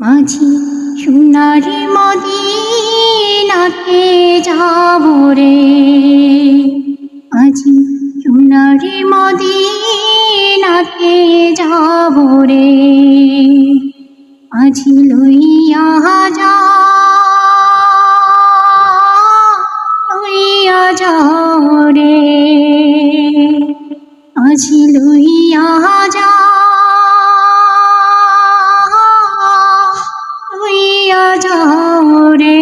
মাঝি সোনারি মদিনাতে যাব রে। আজি সোনারি মদিনাতে যাব রে। আজি লইয়া যা, লইয়া যাও রে। আজি লইয়া লইয়া যাও রে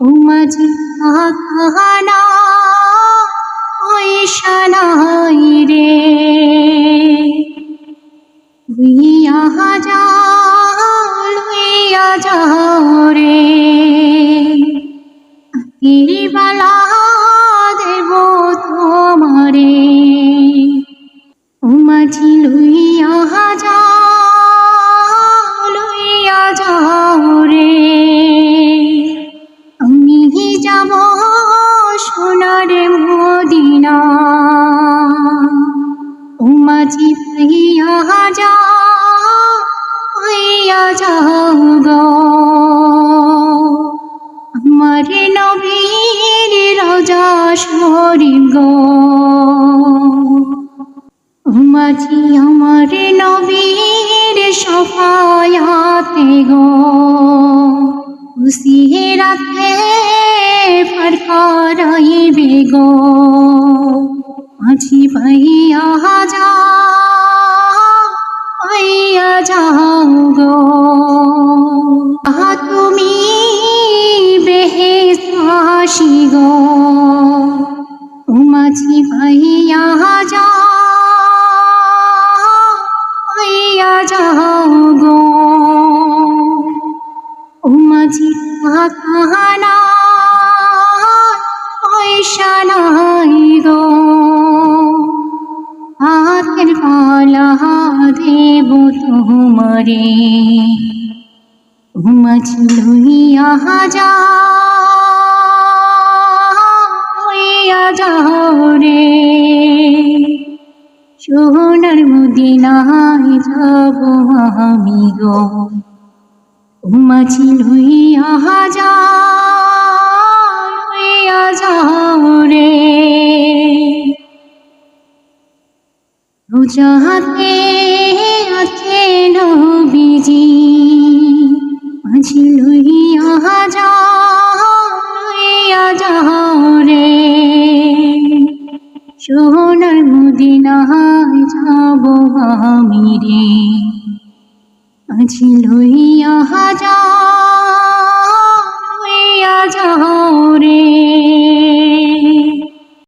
ও মাঝি আকানা ওই শালাই রে। উইয়া যাও উইয়া যাও। যাও গো আমার নবীর রাজা শরীর গো। মাঝি আমার নবীর সফায়াতে গো। খুশি রাতে ফরফরাইবে গো। মাঝি ভাইয়া যা ভাইয়া যাও গো। যাও গো ও মাঝি কাহানা পয়সা নাই গো হাতের পালা দেব তোমারে মাঝি লইয়া যা লইয়া যাও রে সোনার মদিনায় যাব আমি গো। মাঝি লইয়া যা লইয়া যাও রে রোজাতে আছে নবীজি মাঝি লইয়া যা লইয়া যাও রে সোনার মদিনায় যাব আমি রে মাঝি লইয়া যাও